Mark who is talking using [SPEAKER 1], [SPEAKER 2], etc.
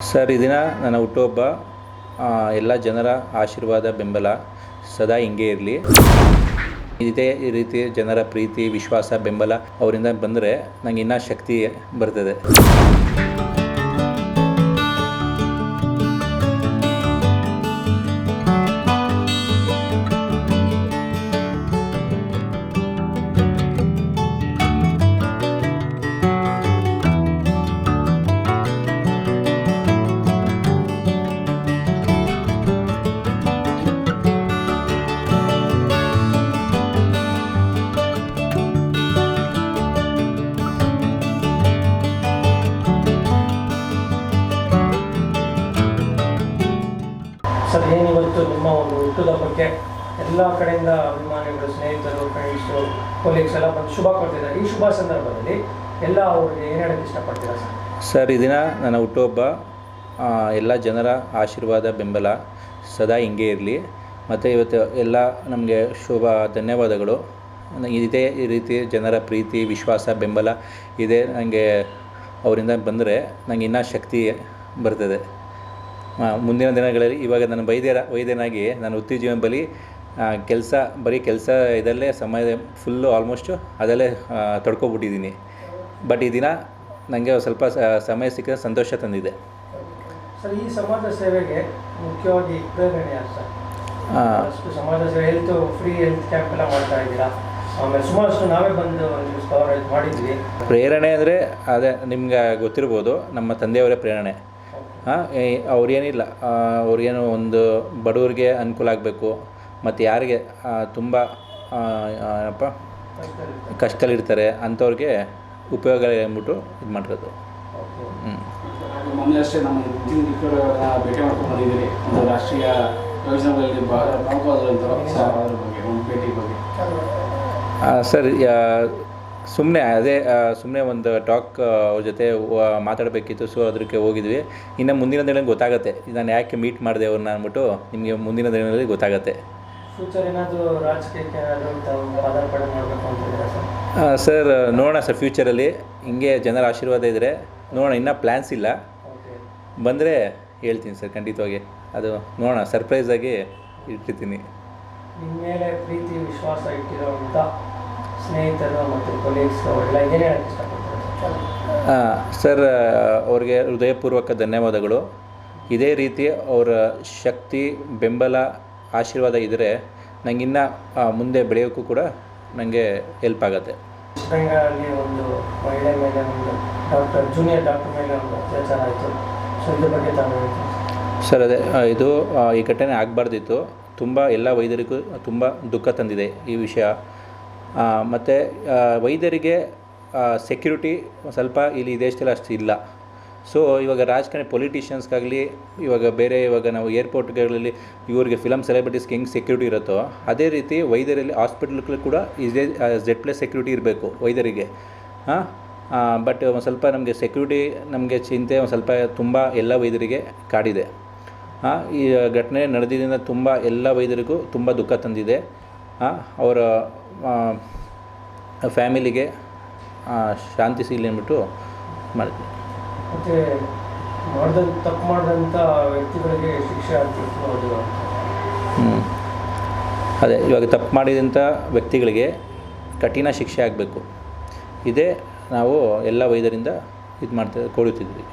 [SPEAKER 1] Sir, ಈ ದಿನ ನನ್ನ ಹುಟ್ಟುಹಬ್ಬ ಎಲ್ಲ ಜನರ ಆಶೀರ್ವಾದ, ಬೆಂಬಲ ಸದಾ ಹಿಂಗೆ ಇರಲಿ. ಇದೇ ಈ ರೀತಿ ಜನರ ಪ್ರೀತಿ, ವಿಶ್ವಾಸ, ಬೆಂಬಲ ಅವರಿಂದ ಬಂದರೆ ನಂಗೆ ಇನ್ನೂ ಶಕ್ತಿ ಬರ್ತದೆ.
[SPEAKER 2] ಸರ್ ಏನಿವತ್ತು ನಿಮ್ಮ ಒಂದು ಹುಟ್ಟದ ಬಗ್ಗೆ ಎಲ್ಲ ಕಡೆಯಿಂದ ಅಭಿಮಾನಿಗಳು, ಸ್ನೇಹಿತರು ಫ್ರೆಂಡ್ಸು ಕೊಲೀಗ್ಸ್ ಎಲ್ಲ ಬಂದು ಶುಭ ಕೊಡ್ತಿದ್ದಾರೆ ಈ ಶುಭ ಸಂದರ್ಭದಲ್ಲಿ ಎಲ್ಲ ಅವ್ರಿಗೆ ಏನು ಹೇಳಕ್ಕೆ ಇಷ್ಟಪಡ್ತೀರಾ ಸರ್?
[SPEAKER 1] ಸರ್, ಈ ದಿನ ನನ್ನ ಹುಟ್ಟುಹಬ್ಬ ಎಲ್ಲ ಜನರ ಆಶೀರ್ವಾದ, ಬೆಂಬಲ ಸದಾ ಹಿಂಗೆ ಇರಲಿ. ಮತ್ತು ಇವತ್ತು ಎಲ್ಲ ನಮಗೆ ಶುಭ ಧನ್ಯವಾದಗಳು. ಇದೇ ಈ ರೀತಿ ಜನರ ಪ್ರೀತಿ, ವಿಶ್ವಾಸ, ಬೆಂಬಲ ಇದೆ. ನನಗೆ ಅವರಿಂದ ಬಂದರೆ ನನಗೆ ಇನ್ನೂ ಶಕ್ತಿ ಬರ್ತದೆ. ಮುಂದಿನ ದಿನಗಳಲ್ಲಿ ಇವಾಗ ನಾನು ವೈದ್ಯರ ವೈದ್ಯನಾಗಿ ನಾನು ವೃತ್ತಿ ಬಲಿ ಕೆಲಸ ಬರೀ ಕೆಲಸ ಇದರಲ್ಲೇ ಸಮಯ ಫುಲ್ಲು ಆಲ್ಮೋಸ್ಟು ಅದರಲ್ಲೇ ತೊಡ್ಕೊಬಿಟ್ಟಿದ್ದೀನಿ. ಬಟ್ ಈ ದಿನ ನನಗೆ ಸ್ವಲ್ಪ ಸಮಯ ಸಿಕ್ಕ ಸಂತೋಷ ತಂದಿದೆ.
[SPEAKER 2] ಸರ್ ಈ ಸಮಾಜ ಸೇವೆಗೆ ಮುಖ್ಯವಾಗಿ ಪ್ರೇರಣೆ ಸರ್? ಸಮಾಜ ಸೇವೆ ಹೆಲ್ತ್ ಫ್ರೀ ಹೆಲ್ತ್ ಕ್ಯಾಂಪ್ ಎಲ್ಲ ಮಾಡ್ತಾ ಇದ್ದೀರಾ? ಆಮೇಲೆ ಸುಮಾರಷ್ಟು ನಾವೇ ಬಂದು ಮಾಡಿದ್ವಿ.
[SPEAKER 1] ಪ್ರೇರಣೆ ಅಂದರೆ ಅದೇ ನಿಮ್ಗೆ ಗೊತ್ತಿರ್ಬೋದು ನಮ್ಮ ತಂದೆಯವರೇ ಪ್ರೇರಣೆ. ಅವ್ರೇನಿಲ್ಲ. ಅವ್ರಿಗೇನು ಒಂದು ಬಡವ್ರಿಗೆ ಅನುಕೂಲ ಆಗಬೇಕು. ಮತ್ತು ಯಾರಿಗೆ ತುಂಬ ಏನಪ್ಪ ಕಷ್ಟದಲ್ಲಿರ್ತಾರೆ ಅಂಥವ್ರಿಗೆ ಉಪಯೋಗ ಅಂದ್ಬಿಟ್ಟು ಇದು ಮಾಡಿರೋದು. ಹ್ಞೂ
[SPEAKER 3] ಮೊನ್ನೆ ಅಷ್ಟೇ ನಮ್ಮ ನಿತ್ಯಗಳನ್ನ ಭೇಟಿ ಮಾಡ್ಕೊಂಡು ಬಂದಿದ್ದೀರಿ ಒಂದು ರಾಷ್ಟ್ರೀಯ ಯೋಜನೆಗಳಲ್ಲಿ ಬಹಳ ಪ್ರಮುಖವಾದಂಥ ಅದ್ರ ಬಗ್ಗೆ ಒಂದು ಭೇಟಿ ಬಗ್ಗೆ.
[SPEAKER 1] ಆ, ಸರ್ ಸುಮ್ಮನೆ ಅದೇ ಸುಮ್ಮನೆ ಒಂದು ಟಾಕ್ ಅವ್ರ ಜೊತೆ ಮಾತಾಡಬೇಕಿತ್ತು ಸೊ ಅದಕ್ಕೆ ಹೋಗಿದ್ವಿ. ಇನ್ನು ಮುಂದಿನ ದಿನ ಗೊತ್ತಾಗುತ್ತೆ. ನಾನು ಯಾಕೆ ಮೀಟ್ ಮಾಡಿದೆ ಅವ್ರನ್ನ ಅಂದ್ಬಿಟ್ಟು ನಿಮಗೆ ಮುಂದಿನ ದಿನಗಳಲ್ಲಿ ಗೊತ್ತಾಗುತ್ತೆ.
[SPEAKER 2] ಸರ್?
[SPEAKER 1] ನೋಡೋಣ ಸರ್ ಫ್ಯೂಚರಲ್ಲಿ ಹಿಂಗೆ ಜನರ ಆಶೀರ್ವಾದ ಇದ್ದರೆ ನೋಡೋಣ. ಇನ್ನೂ ಪ್ಲ್ಯಾನ್ಸ್ ಇಲ್ಲ. ಬಂದರೆ ಹೇಳ್ತೀನಿ ಸರ್ ಖಂಡಿತವಾಗಿ. ಅದು ನೋಡೋಣ. ಸರ್ಪ್ರೈಸಾಗಿ ಇಟ್ಟಿರ್ತೀನಿ.
[SPEAKER 2] ನಿಮ್ಮ ಮೇಲೆ ಪ್ರೀತಿ ವಿಶ್ವಾಸ ಇಟ್ಟಿರುವಂಥ ಸ್ನೇಹಿತರು ಮತ್ತು ಕೊಲೀಗ್ಸ್ ಹೇಳಕ್ಕೆ ಇಷ್ಟಪಡ್ತಾರೆ
[SPEAKER 1] ಸರ್ ಅವ್ರಿಗೆ ಹೃದಯಪೂರ್ವಕ ಧನ್ಯವಾದಗಳು. ಇದೇ ರೀತಿ ಅವರ ಶಕ್ತಿ ಬೆಂಬಲ ಆಶೀರ್ವಾದ ಇದ್ದರೆ ನನಗಿನ್ನ ಮುಂದೆ ಬೆಳೆಯೋಕ್ಕೂ ಕೂಡ ನನಗೆ ಹೆಲ್ಪ್ ಆಗುತ್ತೆ.
[SPEAKER 2] ವೆಸ್ಟ್ ಬೆಂಗಾಲಲ್ಲಿ ಒಂದು ಮಹಿಳೆ ಮೇಲೆ ಒಂದು ಡಾಕ್ಟರ್ ಜೂನಿಯರ್ ಡಾಕ್ಟರ್ ಮೇಲೆ ಒಂದು ಅತ್ಯಾಚಾರ ಆಯಿತು. ಸೊ ಇದ್ರ ಬಗ್ಗೆ ತಾವು ಹೇಳ್ತೀನಿ
[SPEAKER 1] ಸರ್ ಅದೇ ಇದು ಈ ಘಟನೆ ಆಗಬಾರ್ದಿತ್ತು. ತುಂಬ ಎಲ್ಲ ವೈದ್ಯರಿಗೂ ತುಂಬ ದುಃಖ ತಂದಿದೆ ಈ ವಿಷಯ. ಮತ್ತು ವೈದ್ಯರಿಗೆ ಸೆಕ್ಯೂರಿಟಿ ಸ್ವಲ್ಪ ಇಲ್ಲಿ ದೇಶದಲ್ಲಿ ಅಷ್ಟು ಇಲ್ಲ. ಸೊ ಇವಾಗ ರಾಜಕಾರಣಿ ಪೊಲಿಟಿಷಿಯನ್ಸ್ಗಾಗಲಿ ಇವಾಗ ಬೇರೆ ಇವಾಗ ನಾವು ಏರ್ಪೋರ್ಟ್ಗಳಲ್ಲಿ ಇವರಿಗೆ ಫಿಲಮ್ ಸೆಲೆಬ್ರಿಟೀಸ್ಗೆ ಹೆಂಗೆ ಸೆಕ್ಯೂರಿಟಿ ಇರುತ್ತೋ, ಅದೇ ರೀತಿ ವೈದ್ಯರಲ್ಲಿ ಹಾಸ್ಪಿಟ್ಲ್ಗಳು ಕೂಡ ಇದೇ ಜೆಡ್ ಪ್ಲಸ್ ಸೆಕ್ಯೂರಿಟಿ ಇರಬೇಕು ವೈದ್ಯರಿಗೆ. ಹಾಂ ಬಟ್ ಒಂದು ಸ್ವಲ್ಪ ನಮಗೆ ಸೆಕ್ಯೂರಿಟಿ ನಮಗೆ ಚಿಂತೆ ಒಂದು ಸ್ವಲ್ಪ ತುಂಬ ಎಲ್ಲ ವೈದ್ಯರಿಗೆ ಕಾಡಿದೆ. ಹಾಂ ಈ ಘಟನೆ ನಡೆದಿದ್ದರಿಂದ ತುಂಬ ಎಲ್ಲ ವೈದ್ಯರಿಗೂ ತುಂಬ ದುಃಖ ತಂದಿದೆ. ಹಾಂ ಅವರ ಫ್ಯಾಮಿಲಿಗೆ ಶಾಂತಿ ಸಿಗಲಿ ಅಂದ್ಬಿಟ್ಟು ಮಾಡಿದ್ವಿ
[SPEAKER 2] ಮತ್ತು ಮಾಡ್ದಂಥ ತಪ್ಪು ಮಾಡಿದಂಥ ವ್ಯಕ್ತಿಗಳಿಗೆ ಶಿಕ್ಷೆ ಆಗ್ತಿರ್ಬೋದು
[SPEAKER 1] ಹ್ಞೂ ಅದೇ ಇವಾಗ ತಪ್ಪು ಮಾಡಿದಂಥ ವ್ಯಕ್ತಿಗಳಿಗೆ ಕಠಿಣ ಶಿಕ್ಷೆ ಆಗಬೇಕು. ಇದೇ ನಾವು ಎಲ್ಲ ವೈದ್ಯರಿಂದ ಇದು ಮಾಡ್ತಾ ಕೊಡುತ್ತಿದ್ವಿ